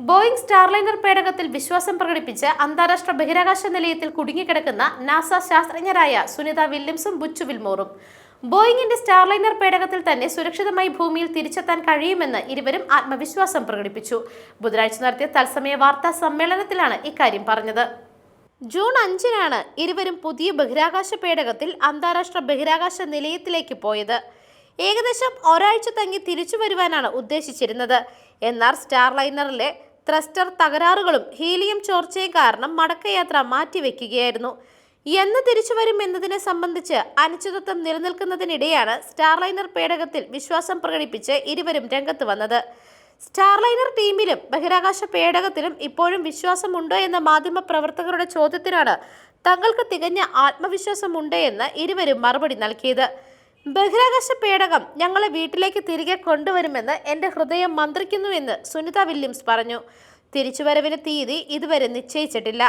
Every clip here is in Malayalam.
ബോയിങ് സ്റ്റാർലൈനർ പേടകത്തിൽ വിശ്വാസം പ്രകടിപ്പിച്ച് അന്താരാഷ്ട്ര ബഹിരാകാശ നിലയത്തിൽ കുടുങ്ങിക്കിടക്കുന്ന നാസ ശാസ്ത്രജ്ഞരായ സുനിത വില്യംസും ബുച്ചു വിൽമോറും. ബോയിങ്ങിന്റെ സ്റ്റാർലൈനർ പേടകത്തിൽ തന്നെ സുരക്ഷിതമായി ഭൂമിയിൽ തിരിച്ചെത്താൻ കഴിയുമെന്ന് ഇരുവരും ആത്മവിശ്വാസം പ്രകടിപ്പിച്ചു. ബുധനാഴ്ച നടത്തിയ തത്സമയ വാർത്താ സമ്മേളനത്തിലാണ് ഇക്കാര്യം പറഞ്ഞത്. ജൂൺ അഞ്ചിനാണ് ഇരുവരും പുതിയ ബഹിരാകാശ പേടകത്തിൽ അന്താരാഷ്ട്ര ബഹിരാകാശ നിലയത്തിലേക്ക് പോയത്. ഏകദേശം ഒരാഴ്ച തങ്ങി തിരിച്ചു വരുവാനാണ് ഉദ്ദേശിച്ചിരുന്നത്. എന്നാൽ സ്റ്റാർലൈനറിലെ ത്രസ്റ്റർ തകരാറുകളും ഹീലിയം ചോർച്ചയും കാരണം മടക്കയാത്ര മാറ്റിവെക്കുകയായിരുന്നു. എന്ന് തിരിച്ചു വരും എന്നതിനെ സംബന്ധിച്ച് അനിശ്ചിതത്വം നിലനിൽക്കുന്നതിനിടെയാണ് സ്റ്റാർലൈനർ പേടകത്തിൽ വിശ്വാസം പ്രകടിപ്പിച്ച് ഇരുവരും രംഗത്ത് വന്നത്. സ്റ്റാർലൈനർ ടീമിലും ബഹിരാകാശ പേടകത്തിലും ഇപ്പോഴും വിശ്വാസമുണ്ടോ എന്ന മാധ്യമ പ്രവർത്തകരുടെ ചോദ്യത്തിനാണ് തങ്ങൾക്ക് തികഞ്ഞ ആത്മവിശ്വാസമുണ്ട് എന്ന് ഇരുവരും മറുപടി നൽകിയത്. ബഹിരാകാശ പേടകം ഞങ്ങളെ വീട്ടിലേക്ക് തിരികെ കൊണ്ടുവരുമെന്ന് എന്റെ ഹൃദയം മന്ത്രിക്കുന്നുവെന്ന് സുനിത വില്യംസ് പറഞ്ഞു. തിരിച്ചുവരവിന് തീയതി ഇതുവരെ നിശ്ചയിച്ചിട്ടില്ല.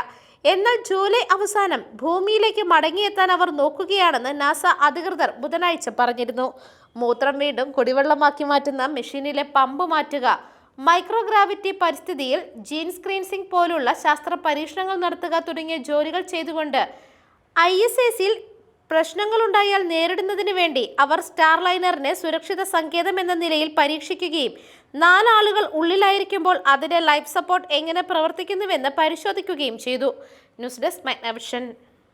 എന്നാൽ ജൂലൈ അവസാനം ഭൂമിയിലേക്ക് മടങ്ങിയെത്താൻ അവർ നോക്കുകയാണെന്ന് നാസ അധികൃതർ ബുധനാഴ്ച പറഞ്ഞിരുന്നു. മൂത്രം വീണ്ടും കുടിവെള്ളമാക്കി മാറ്റുന്ന മെഷീനിലെ പമ്പ് മാറ്റുക മൈക്രോഗ്രാവിറ്റി പരിസ്ഥിതിയിൽ ജീൻ സ്ക്രീൻസിംഗ് പോലുള്ള ശാസ്ത്ര പരീക്ഷണങ്ങൾ നടത്തുക തുടങ്ങിയ ജോലികൾ ചെയ്തുകൊണ്ട് ഐ എസ് എ സിയിൽ പ്രശ്നങ്ങളുണ്ടായാൽ നേരിടുന്നതിന് വേണ്ടി അവർ സ്റ്റാർലൈനറിനെ സുരക്ഷിത സങ്കേതം എന്ന നിലയിൽ പരീക്ഷിക്കുകയും നാലാളുകൾ ഉള്ളിലായിരിക്കുമ്പോൾ അതിന്റെ ലൈഫ് സപ്പോർട്ട് എങ്ങനെ പ്രവർത്തിക്കുന്നുവെന്ന് പരിശോധിക്കുകയും ചെയ്തു. News desk മൈനവിഷൻ